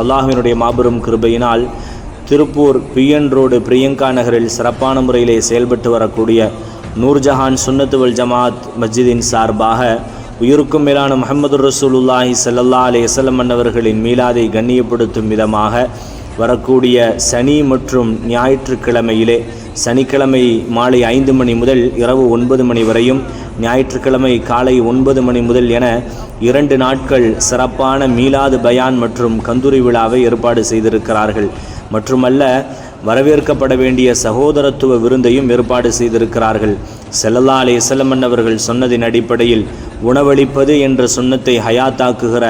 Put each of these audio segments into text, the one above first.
அல்லாஹினுடைய மாபெரும் கிருபையினால் திருப்பூர் பிஎன் ரோடு பிரியங்கா நகரில் சிறப்பான முறையிலே செயல்பட்டு வரக்கூடிய நூர்ஜஹான் சுன்னத்துவல் ஜமாத் மஸ்ஜிதின் சார்பாக உயிருக்கும் மேலான முஹம்மது ரசூலுல்லாஹி ஸல்லல்லாஹு அலி வஸல்லம் அன்னவர்களின் மீலாதை கண்ணியப்படுத்தும் விதமாக வரக்கூடிய சனி மற்றும் ஞாயிற்றுக்கிழமையிலே சனிக்கிழமை மாலை ஐந்து மணி முதல் இரவு ஒன்பது மணி வரையும் ஞாயிற்றுக்கிழமை காலை ஒன்பது மணி முதல் என இரண்டு நாட்கள் சிறப்பான மீலாது பயான் மற்றும் கந்தூரி விழாவை ஏற்பாடு செய்திருக்கிறார்கள். மட்டுமல்ல வரவேற்கப்பட வேண்டிய சகோதரத்துவ விருந்தையும் ஏற்பாடு செய்திருக்கிறார்கள். செல்லல்லா அலே செல்லமன் அவர்கள் சொன்னதின் அடிப்படையில் உணவளிப்பது என்ற சுண்ணத்தை ஹயாத்தாக்குகிற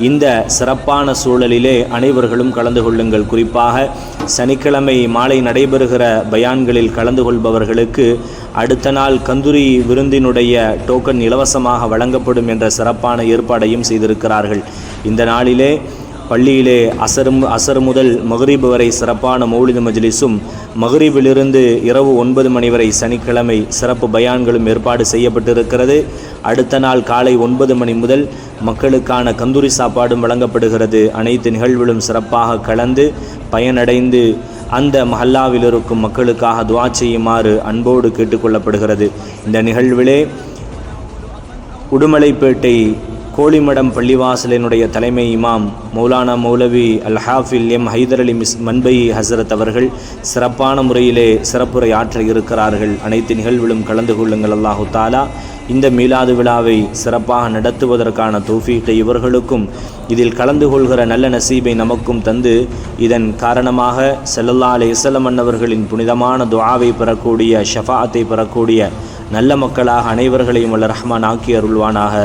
இந்த சிறப்பான சூழலிலே அனைவர்களும் கலந்து கொள்ளுங்கள். குறிப்பாக சனிக்கிழமை மாலை நடைபெறுகிற பயான்களில் கலந்து கொள்பவர்களுக்கு அடுத்த நாள் கந்துரி விருந்தினுடைய டோக்கன் இலவசமாக வழங்கப்படும் என்ற சிறப்பான ஏற்பாடையும் செய்திருக்கிறார்கள். இந்த நாளிலே பள்ளியிலே அசர் அசர் முதல் மகரீப் வரை சிறப்பான மௌலித மஜ்லிஸும் மகரீபிலிருந்து இரவு ஒன்பது மணி வரை சனிக்கிழமை சிறப்பு பயான்களும் ஏற்பாடு செய்யப்பட்டிருக்கிறது. அடுத்த நாள் காலை ஒன்பது மணி முதல் மக்களுக்கான கந்தூரி சாப்பாடும் வழங்கப்படுகிறது. அனைத்து நிகழ்வுகளும் சிறப்பாக கலந்து பயனடைந்து அந்த மஹல்லாவில் இருக்கும் மக்களுக்காக துவா செய்யுமாறு அன்போடு கேட்டுக்கொள்ளப்படுகிறது இந்த நிகழ்விலே உடுமலைப்பேட்டை கோழிமடம் பள்ளிவாசலினுடைய தலைமை இமாம் மௌலானா மௌலவி அல் ஹாஃபில் எம் ஹைதர் அலி மிஸ் மன்பை ஹசரத் அவர்கள் சிறப்பான முறையிலே சிறப்புரை ஆற்ற இருக்கிறார்கள். அனைத்து நிகழ்விலும் கலந்து கொள்ளுங்கள் அல்லாஹு தாலா. இந்த மீலாது விழாவை சிறப்பாக நடத்துவதற்கான தௌஃபீக்கை இவர்களுக்கும் இதில் கலந்து கொள்கிற நல்ல நசீபை நமக்கும் தந்து இதன் காரணமாக செல்லல்லா அலி இஸ்லம் அன்னவர்களின் புனிதமான துவாவை பெறக்கூடிய ஷஃபாத்தை பெறக்கூடிய நல்ல மக்களாக அனைவர்களையும் அல்ல ரஹ்மான் ஆக்கி அருள்வானாக.